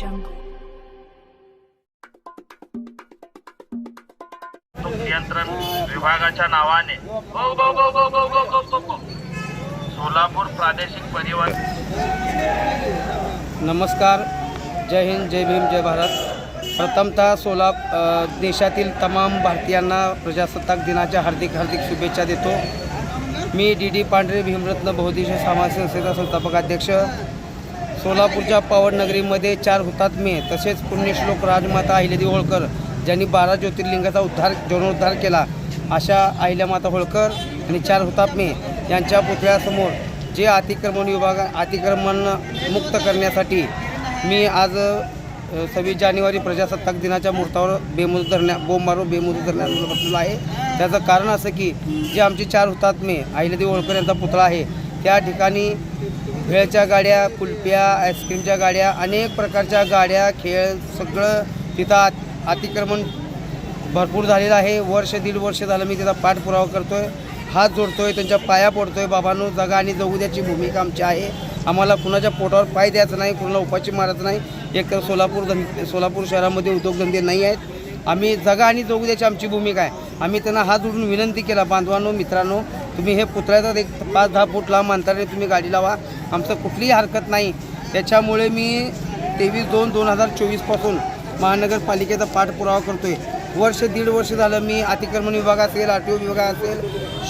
Jungle. नियंत्रण विभागाच्या नावाने. सोलापूर प्रादेशिक परिवहन नमस्कार. जय हिंद जय भीम जय भारत. प्रथमतः सोलाप देशातील तमाम भारतीयांना प्रजासत्ताक दिनाच्या हार्दिक हार्दिक शुभेच्छा देतो. मी डी डी पांढरे भीमरत्न बहुदेश समाज संस्थेचा संस्थापक अध्यक्ष. सोलापूरच्या पावननगरीमध्ये चार हुतात्मे तसेच पुण्यश्लोक राजमाता अहिल्यादेवी होळकर ज्यांनी बारा ज्योतिर्लिंगाचा उद्धार जीर्णोद्धार केला. अशा अहिल्यामाता होळकर आणि चार हुतात्मे यांच्या पुतळ्यासमोर जे अतिक्रमण विभाग अतिक्रमण मुक्त करण्यासाठी मी आज सव्वीस जानेवारी प्रजासत्ताक दिनाच्या मुहूर्तावर बेमुदू धरण्या बोंब बेमुदू बेमुदत धरण्यात बसलेलं आहे. त्याचं कारण असं की जे आमचे चार हुतात्मे अहिल्यादेवी होळकर यांचा पुतळा आहे त्या ठिकाणी भेळच्या गाड्या कुल्प्या आईस्क्रीमच्या गाड्या अनेक प्रकारच्या गाड्या खेळ सगळं तिथं आत अतिक्रमण भरपूर झालेलं आहे. वर्ष दीड वर्ष झालं मी त्याचा पाठपुरावा करतो आहे हात जोडतो आहे त्यांच्या पाया पडतो आहे बाबांनो जगा आणि जगू द्याची भूमिका आमची आहे. आम्हाला कुणाच्या पोटावर पाय द्यायचं नाही कुणाला उपाशी मारायचं नाही. एक तर सोलापूर धन सोलापूर शहरामध्ये उद्योगधंदे नाही आहेत. आम्ही जगा आणि जगू द्याची आमची भूमिका आहे. आम्ही त्यांना हात जोडून विनंती केला बांधवांनो मित्रांनो तुम्ही हे पुतळ्याचा एक पाच दहा फूट लांब अंतराने तुम्ही गाडी लावा. आमचं कुठलीही हरकत नाही. त्याच्यामुळे मी तेवीस दोन दोन हजार चोवीसपासून महानगरपालिकेचा पाठपुरावा करतो आहे वर्ष दीड वर्ष झालं मी अतिक्रमण विभाग असेल आर टी ओ विभाग असेल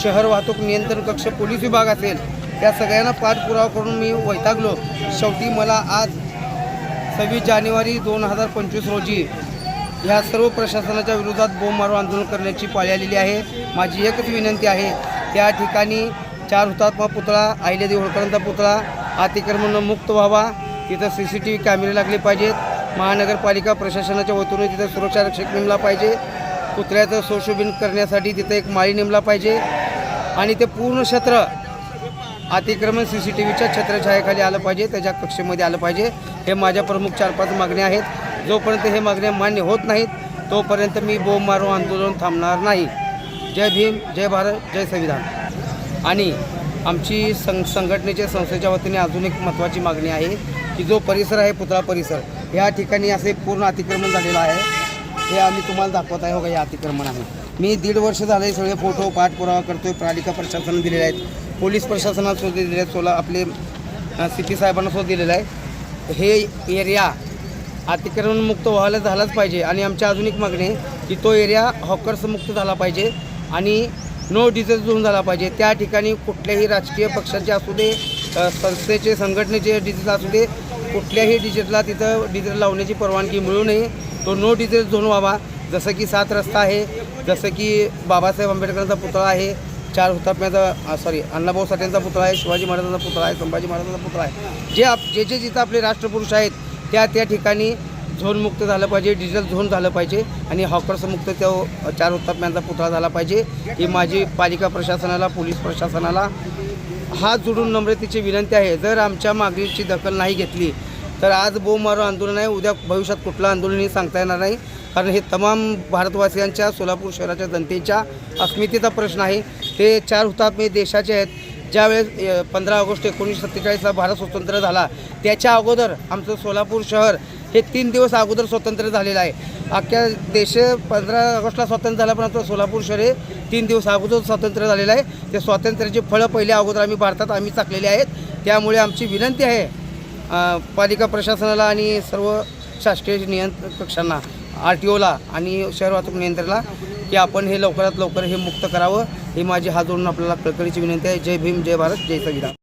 शहर वाहतूक नियंत्रण कक्ष पोलीस विभाग असेल या सगळ्यांना पाठपुरावा करून मी वैतागलो. शेवटी मला आज सव्वीस जानेवारी दोन हजार पंचवीस रोजी ह्या सर्व प्रशासनाच्या विरोधात बोंब मारो आंदोलन करण्याची पाळी आलेली आहे. माझी एकच विनंती आहे त्या ठिकाणी चार हुतात्मा पुतळा अहिल्यादेवी होळकरांचा पुतळा अतिक्रमण मुक्त व्हावा. तिथं सी सी टी व्ही कॅमेरे लागले पाहिजेत. महानगरपालिका प्रशासनाच्या वतीने तिथं सुरक्षा रक्षक नेमला पाहिजे. पुतळ्याचं सुशोभीन करण्यासाठी तिथं एक माळी नेमला पाहिजे. आणि ते पूर्ण क्षेत्र अतिक्रमण सी सी टी व्हीच्या छत्रछायाखाली आलं पाहिजे. त्याच्या कक्षेमध्ये आलं पाहिजे. हे माझ्या प्रमुख चार पाच मागण्या आहेत. जोपर्यंत हे मागण्या मान्य होत नाहीत तोपर्यंत मी बोंब मारो आंदोलन थांबणार नाही. जय भीम जय भारत जय संविधान. आणि आमची सं संघटनेच्या संस्थेच्या वतीने अजून एक महत्त्वाची मागणी आहे की जो परिसर आहे पुतळा परिसर या ठिकाणी असे पूर्ण अतिक्रमण झालेलं आहे. हे आम्ही तुम्हाला दाखवत आहे. हो का हे अतिक्रमण आहे मी दीड वर्ष झाले सगळे फोटो पाठपुरावा करतोय. पालिका प्रशासन दिलेले आहेत. पोलीस प्रशासनाला सुद्धा दिलेले आहेत. सोला आपले सी पी साहेबांना सुद्धा दिलेलं आहे हे एरिया अतिक्रमणमुक्त व्हायला झालाच पाहिजे. आणि आमची अजून एक मागणी आहे की तो एरिया हॉकर्समुक्त झाला पाहिजे. आणि नो डिझेल झोन झाला पाहिजे. त्या ठिकाणी कुठल्याही राजकीय पक्षाचे असू दे संस्थेचे संघटनेचे डिझेल असू दे कुठल्याही डिझेलला तिथं डिझेल लावण्याची परवानगी मिळू नये. तो नो डिझेल झोन व्हावा. जसं की सात रस्ता आहे जसं की बाबासाहेब आंबेडकरांचा पुतळा आहे चार हुतात्म्याचा सॉरी अण्णाभाऊ साठेंचा पुतळा आहे शिवाजी महाराजांचा पुतळा आहे संभाजी महाराजांचा पुतळा आहे. जे आप जे जे जिथं आपले राष्ट्रपुरुष आहेत त्या त्या ठिकाणी झोनमुक्त झालं पाहिजे डिझेल झोन झालं पाहिजे आणि हॉकर्स मुक्त त्या चार हुतात्म्यांचा पुतळा झाला पाहिजे. ही माझी पालिका प्रशासनाला पोलीस प्रशासनाला हात जोडून नम्रतेची विनंती आहे. जर आमच्या मागणीची दखल नाही घेतली तर आज बोंब मारो आंदोलन आहे. उद्या भविष्यात कुठलं आंदोलनही सांगता येणार नाही. कारण हे तमाम भारतवासियांच्या सोलापूर शहराच्या जनतेच्या अस्मितेचा प्रश्न आहे. ते चार हुतात्मे देशाचे आहेत. ज्यावेळेस पंधरा ऑगस्ट एकोणीसशे सत्तेचाळीसला भारत स्वतंत्र झाला त्याच्या अगोदर आमचं सोलापूर शहर हे तीन दिवस अगोदर स्वतंत्र झालेलं आहे. अख्ख्या देश पंधरा ऑगस्टला स्वातंत्र्य झाल्यापर्यंत सोलापूर शहर हे तीन दिवस अगोदर स्वातंत्र्य झालेलं आहे. ते स्वातंत्र्याची फळं पहिल्या अगोदर आम्ही भारतात आम्ही चाकलेली आहेत. त्यामुळे आमची विनंती आहे पालिका प्रशासनाला आणि सर्व शासकीय नियंत्रण कक्षांना आर टी ओला आणि शहर वाहतूक नियंत्रणाला की आपण हे लवकरात लवकर हे मुक्त करावं. ही माझी हात जोडून आपल्याला कळकळीची विनंती आहे. जय भीम जय भारत जय संविधान.